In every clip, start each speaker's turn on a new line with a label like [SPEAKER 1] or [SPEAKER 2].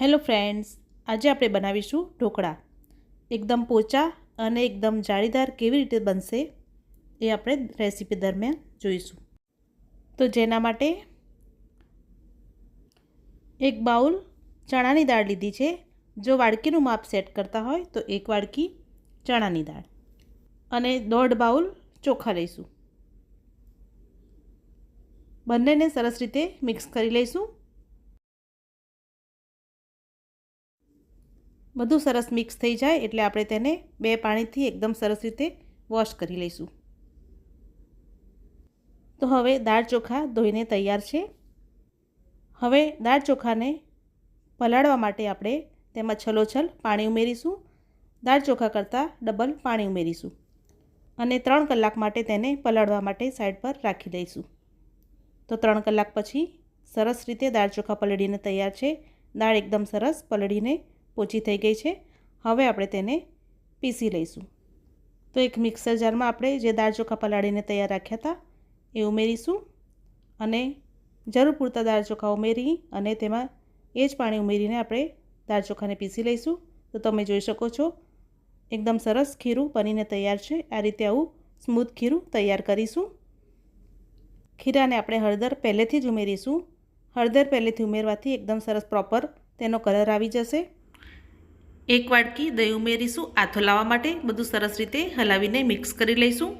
[SPEAKER 1] Hello friends, આજે આપણે બનાવીશું ઢોકળા. એકદમ પોચા અને એકદમ જાળીદાર કેવી રીતે બનશે એ આપણે રેસીપી દરમિયાન જોઈશું. તો જેના માટે એક બાઉલ ચણાની દાળ લીધી છે. જો વાડકીનું માપ સેટ કરતા હોય તો એક વાડકી ચણાની દાળ અને દોઢ બાઉલ ચોખા લઈશું. બંનેને સરસ રીતે મિક્સ કરી લઈશું. બધું સરસ મિક્સ થઈ જાય એટલે આપણે તેને બે પાણીથી એકદમ સરસ રીતે વોશ કરી લઈશું. તો હવે દાળ ચોખા ધોઈને તૈયાર છે. હવે દાળ ચોખાને પલાળવા માટે આપણે તેમાં છલોછલ પાણી ઉમેરીશું. દાળ ચોખા કરતાં ડબલ પાણી ઉમેરીશું અને ત્રણ કલાક માટે તેને પલાળવા માટે સાઈડ પર રાખી દઈશું. તો ત્રણ કલાક પછી સરસ રીતે દાળ ચોખા પલળીને તૈયાર છે. દાળ એકદમ સરસ પલળીને પોચી થઈ ગઈ છે. હવે આપણે તેને પીસી લઈશું. તો એક મિક્સર જારમાં આપણે જે દાળ ચોખા પલાળીને તૈયાર રાખ્યા હતા, એ ઉમેરીશું અને જરૂર પૂરતા દાળ ચોખા ઉમેરી અને તેમાં એ જ પાણી ઉમેરીને આપણે દાળ ચોખાને પીસી લઈશું. તો તમે જોઈ શકો છો, એકદમ સરસ ખીરું બનીને તૈયાર છે. આ રીતે આવું સ્મૂથ ખીરું તૈયાર કરીશું. ખીરાને આપણે હળદર પહેલેથી જ ઉમેરીશું. હળદર પહેલેથી ઉમેરવાથી એકદમ સરસ પ્રોપર તેનો કલર આવી જશે. એક વાડકી દહીં ઉમેરીશું આથો લાવવા માટે બધું સરસ રીતે હલાવીને મિક્સ કરી લઈશું.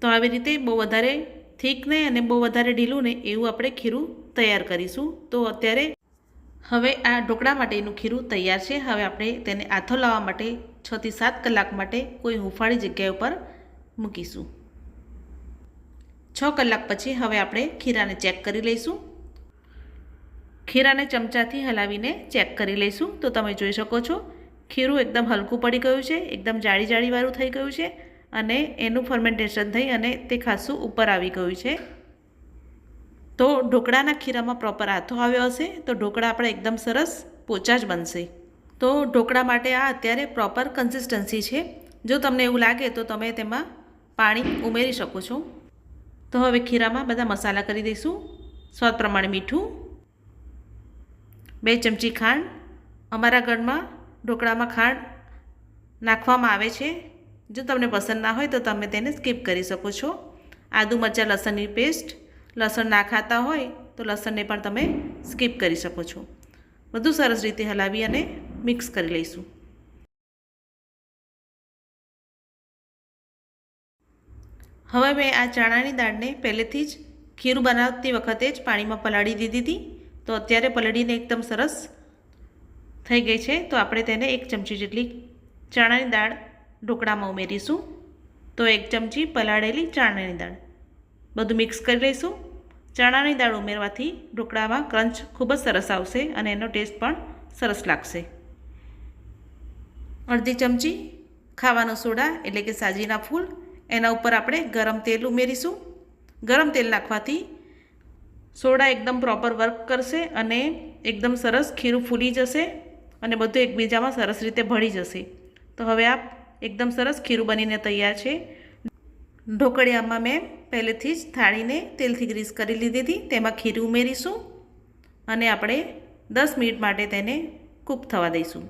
[SPEAKER 1] તો આવી રીતે બહુ વધારે થીક નહીં અને બહુ વધારે ઢીલું નહીં એવું આપણે ખીરું તૈયાર કરીશું. તો અત્યારે હવે આ ઢોકળા માટેનું ખીરું તૈયાર છે. હવે આપણે તેને આથો લાવવા માટે છથી સાત કલાક માટે કોઈ હુંફાળી જગ્યા ઉપર મૂકીશું. છ કલાક પછી હવે આપણે ખીરાને ચેક કરી લઈશું. ખીરાને ચમચાથી હલાવીને ચેક કરી લઈશું. તો તમે જોઈ શકો છો ખીરું એકદમ હલકું પડી ગયું છે, એકદમ જાળી જાળીવાળું થઈ ગયું છે અને એનું ફર્મેન્ટેશન થઈ અને તે ખાસું ઉપર આવી ગયું છે. તો ઢોકળાના ખીરામાં પ્રોપર આથો આવ્યો હશે, તો ઢોકળા આપણે એકદમ સરસ પોચા જ બનશે. તો ઢોકળા માટે આ અત્યારે પ્રોપર કન્સિસ્ટન્સી છે. જો તમને એવું લાગે તો તમે તેમાં પાણી ઉમેરી શકો છો. તો હવે ખીરામાં બધા મસાલા કરી દઈશું. સ્વાદ પ્રમાણે મીઠું, બે ચમચી ખાંડ, અમારા ઘરમાં ઢોકળામાં ખાંડ નાખવામાં આવે છે. જો તમને પસંદ ના હોય તો તમે તેને સ્કીપ કરી શકો છો. આદુ મરચાં, લસણની પેસ્ટ, લસણ ના ખાતા હોય તો લસણને પણ તમે સ્કીપ કરી શકો છો. બધું સરસ રીતે હલાવી અને મિક્સ કરી લઈશું. હવે મેં આ ચણાની દાળને પહેલેથી જ ખીરું બનાવતી વખતે જ પાણીમાં પલાળી દીધી હતી. તો અત્યારે પલળીને એકદમ સરસ થઈ ગઈ છે, તો આપણે તેને એક ચમચી જેટલી ચણાની દાળ ઢોકળામાં ઉમેરીશું. તો એક ચમચી પલાળેલી ચણાની દાળ. બધું મિક્સ કરી લઈશું. ચણાની દાળ ઉમેરવાથી ઢોકળામાં ક્રંચ ખૂબ જ સરસ આવશે અને એનો ટેસ્ટ પણ સરસ લાગશે. અડધી ચમચી ખાવાનો સોડા, એટલે કે સાજીના ફૂલ, એના ઉપર આપણે ગરમ તેલ ઉમેરીશું. ગરમ તેલ નાખવાથી સોડા એકદમ પ્રોપર વર્ક કરશે અને એકદમ સરસ ખીરું ફૂલી જશે. અને બધું એકબીજામાં સરસ રીતે ભળી જશે. તો હવે આ એકદમ સરસ ખીરું બનીને તૈયાર છે. ઢોકળિયામાં મેં પહેલેથી જ થાળીને તેલથી ગ્રીસ કરી લીધી હતી. તેમાં ખીરું ઉમેરીશું અને આપણે દસ મિનિટ માટે તેને કૂક થવા દઈશું.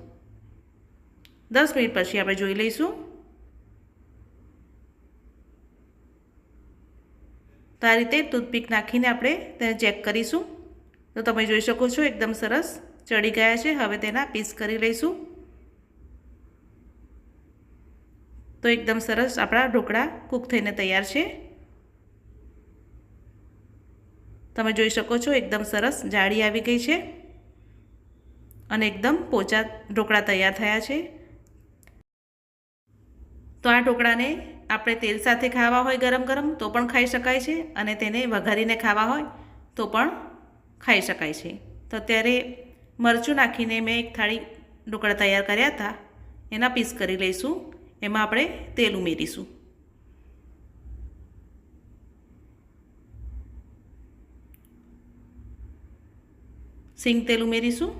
[SPEAKER 1] દસ મિનિટ પછી આપણે જોઈ લઈશું. તો આ રીતે ટૂથપીક નાખીને આપણે તેને ચેક કરીશું. તો તમે જોઈ શકો છો એકદમ સરસ ચડી ગયા છે. હવે તેના પીસ કરી લઈશું. તો એકદમ સરસ આપણા ઢોકળા કૂક થઈને તૈયાર છે. તમે જોઈ શકો છો એકદમ સરસ જાળી આવી ગઈ છે. અને એકદમ પોચા ઢોકળા તૈયાર થયા છે. તો આ ઢોકળાને આપણે તેલ સાથે ખાવા હોય ગરમ ગરમ તો પણ ખાઈ શકાય છે. અને તેને વઘારીને ખાવા હોય તો પણ ખાઈ શકાય છે. તો અત્યારે મરચું નાખીને મેં એક થાળી ઢોકળા તૈયાર કર્યા હતા. એના પીસ કરી લઈશું. એમાં આપણે તેલ ઉમેરીશું. સિંગ તેલ ઉમેરીશું.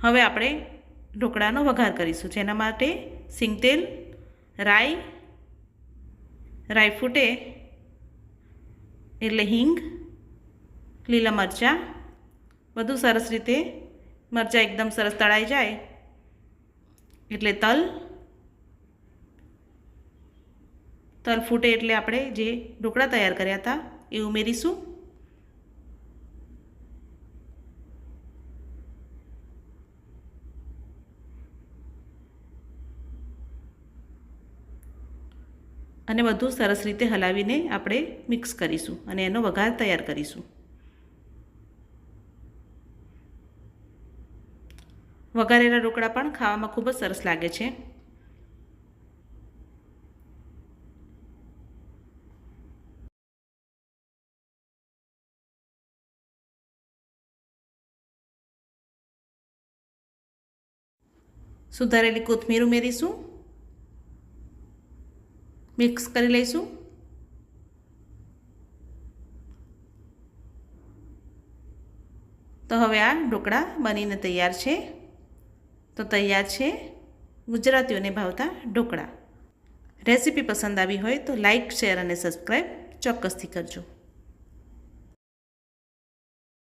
[SPEAKER 1] હવે આપણે ઢોકળાનો વઘાર કરીશું. જેના માટે સિંગ તેલ, રાઈ રાઈ ફૂટે એટલે હિંગ, લીલા મરચાં બધું સરસ રીતે મરચાં એકદમ સરસ તળાઈ જાય. એટલે તલ. તલ ફૂટે એટલે આપણે જે ઢોકળા તૈયાર કર્યા હતા એ ઉમેરીશું. અને બધું સરસ રીતે હલાવીને આપણે મિક્સ કરીશું અને એનો વઘાર તૈયાર કરીશું. વઘારેલા ઢોકળા પણ ખાવામાં ખૂબ જ સરસ લાગે છે. સુધારેલી કોથમીર ઉમેરીશું. મિક્સ કરી લઈશું. તો હવે આ ઢોકળા બનીને તૈયાર છે. તો તૈયાર છે ગુજરાતીઓને ભાવતા ઢોકળા. રેસીપી પસંદ આવી હોય તો લાઇક શેર અને સબસ્ક્રાઈબ ચોક્કસથી કરજો.